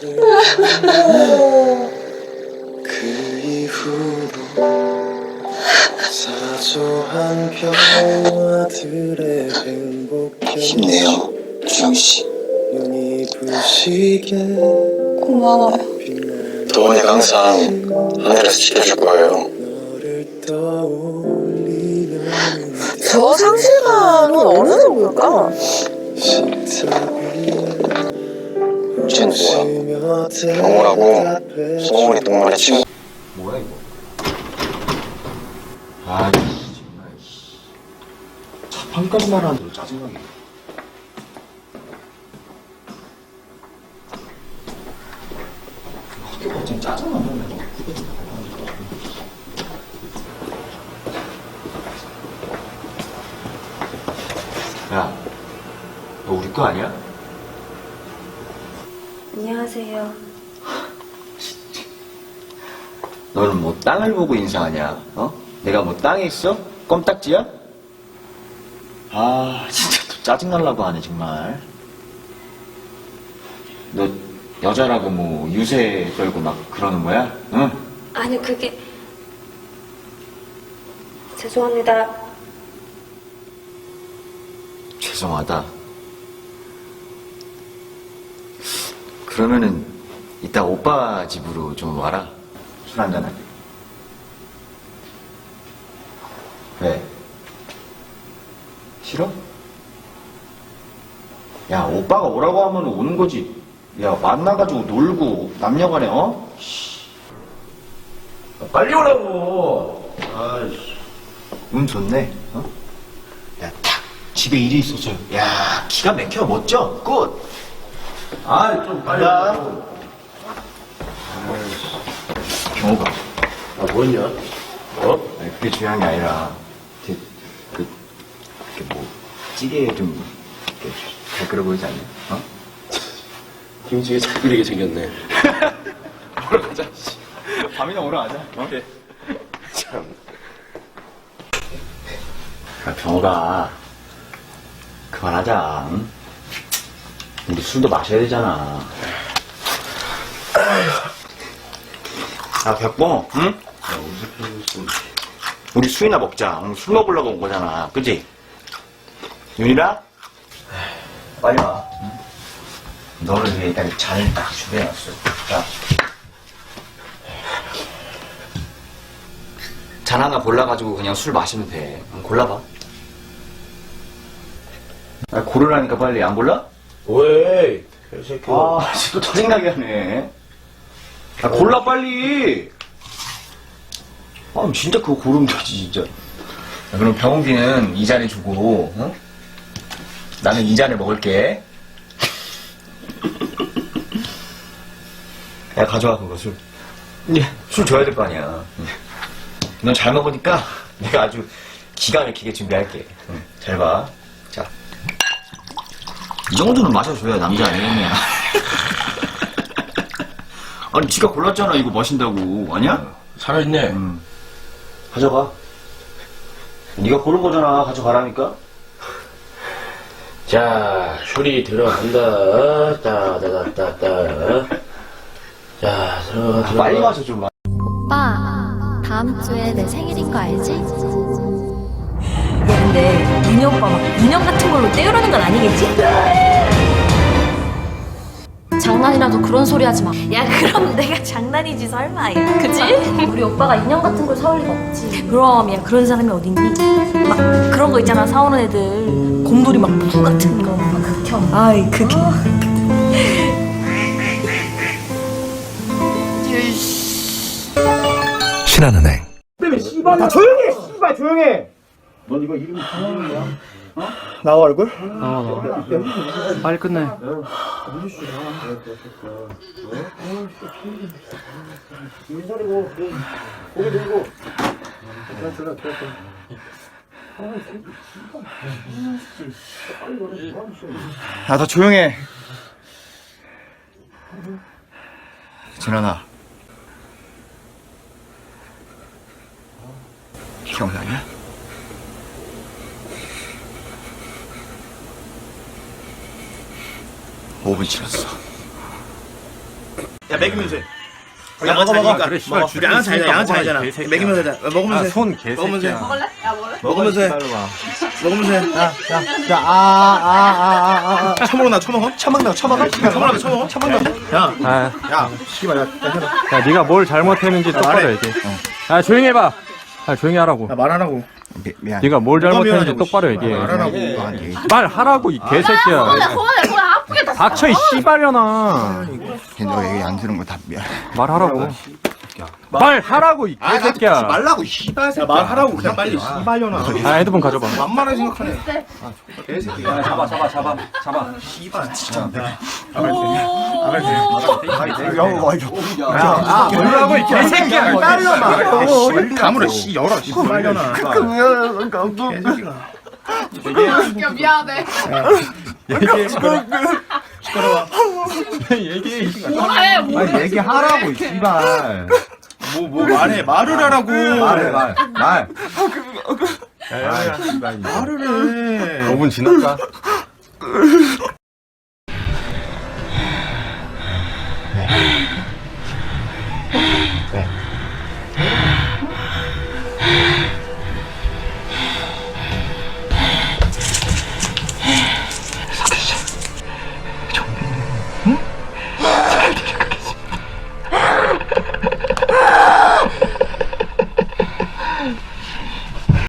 그 이후로 사소한 변화들의 행복해 힘내요, 주영 씨. 눈이 부시게 고마워요. 도원이가 항상 하늘에서 지켜줄 거예요. 너를 떠올리는 저 상실감은 어느 정도일까? 식탁 위에 뭐야? 경호라고 소원이 동물의 친구. 뭐야 이거? 아 정말 자판까지만 하는데도 짜증나게 학교 갑자기 짜증나네 야, 너 우리 거 아니야? 안녕하세요. 너는 뭐 땅을 보고 인사하냐? 어? 내가 뭐 땅에 있어? 껌딱지야? 아, 진짜 또 짜증날라고 하네, 정말. 너 여자라고 뭐 유세 떨고 막 그러는 거야? 응? 아니요, 그게 죄송합니다. 죄송하다. 그러면은 이따 오빠 집으로 좀 와라. 술 한잔하게. 왜? 싫어? 야, 오빠가 오라고 하면 오는 거지. 야, 만나가지고 놀고, 남녀 간에, 어? 씨. 야, 빨리 오라고! 아이씨. 운 좋네, 어? 야, 탁! 집에 일이 있어서, 야, 기가 막혀, 멋져, 굿! 아, 좀 빨리 와. 경호가. 아, 뭐냐? 어? 아니, 그게 중요한 게 아니라, 그, 그, 이렇게 뭐, 찌개 좀, 이렇게 잘 끓여 보이지 않냐? 어? 김치가 잘 끓이게 생겼네. 뭐라 가자, 씨. 밤이나 오러 가자. 어? 참. 야, 병호가, 그만하자. 응? 우리 술도 마셔야 되잖아. 야, 백봉, 응? 우리 술이나 먹자. 오늘 술 먹으려고 온 거잖아. 그지? 윤이라? 빨리 와. 응? 너를 위해 일단 잔을 딱 준비해놨어. 자. 잔 하나 골라가지고 그냥 술 마시면 돼. 한번 골라봐. 아, 고르라니까 빨리. 안 골라? 왜? 개새끼. 아, 또 짜증나게 하네. 아, 골라, 빨리! 아, 진짜 그거 고르면 되지, 진짜. 야, 그럼 병욱이는 이 잔에 주고, 어? 나는 이 잔을 먹을게. 야, 가져와, 그거 술. 예. 술 줘야 될 거 아니야. 넌 잘 먹으니까 내가 아주 기가 막히게 준비할게. 응, 잘 봐. 자. 이 정도는 마셔줘야 남자 아니겠냐. 아니, 지가 골랐잖아, 이거 마신다고. 아니야? 살아있네. 음. 가져가. 네가 고른 거잖아. 가져가라니까. 자, 슈리 들어간다. 따다다다다. 자, 들어가, 들어가. 빨리 마셔, 좀. 오빠, 다음 주에 내 생일인 거 알지? 윤희 오빠 막 인형 같은 걸로 때우려는 건 아니겠지? 장난이라도 그런 소리 하지 마. 야, 그럼 내가 장난이지 설마. 야. 그치? 우리 오빠가 인형 같은 걸 사올 리가 없지. 그럼 야 그런 사람이 어딨니? 막 그런 거 있잖아 사오는 애들 곰돌이 막무 같은 거. 막 극혐. 아이 그게. 신한은행 다 조용히 해! 씨발 조용히 해! 넌 이거 이름이 뭐야? 어? 나와 얼굴? 빨리 끝내. 인사리고 고개 들고 야다 조용히 해 진아나 기억나냐? 오분 지났어 야 먹이면서 해. 야 먹어 먹어. 그래 씨발 양은 잘잖아 양은 잘잖아. 먹이면서 해. 먹으면서 해. 손 개새끼야. 먹으면서 해. 먹을래? 야 먹을래? 먹으면서 해. 먹으면서 해. 야아 아 아 아 아 처먹어 나 처먹어? 처먹나 처먹어? 처먹나 처먹어? 처먹나. 야. 아, 야. 씨발 야. 야, 야 네가 뭘 잘못했는지 똑바로 말해. 얘기해. 야 조용히 해봐. 야 조용히 하라고. 야 말하라고. 네가 뭘 잘못했는지 미안하냐고, 똑바로 씨발. 얘기해. 말하라고. 말하라고 이 개새끼야. 그만해 그만해 닥쳐 이 씨발려나. 너 얘기 안 들은 거다 미안 말하라고. 말하라고 이 개새끼야. 말라고 씨발. 야 말하라고 그냥 빨리 씨발려나. 아 핸드폰 가져봐. 만만하게 생각하네. 야, 잡아 잡아 잡아 잡아. 씨발 진짜. 아 뭐라고 이 개새끼야. 빨려나. 가물어 씨 열어 씨발려나. 개새끼가. 야 미안해 얘기해. 뭐해 뭐해 얘기하라고 씨발. 뭐 뭐 말해 말을 하라고. 말해 말 말. 말을 해. 5분 지났다.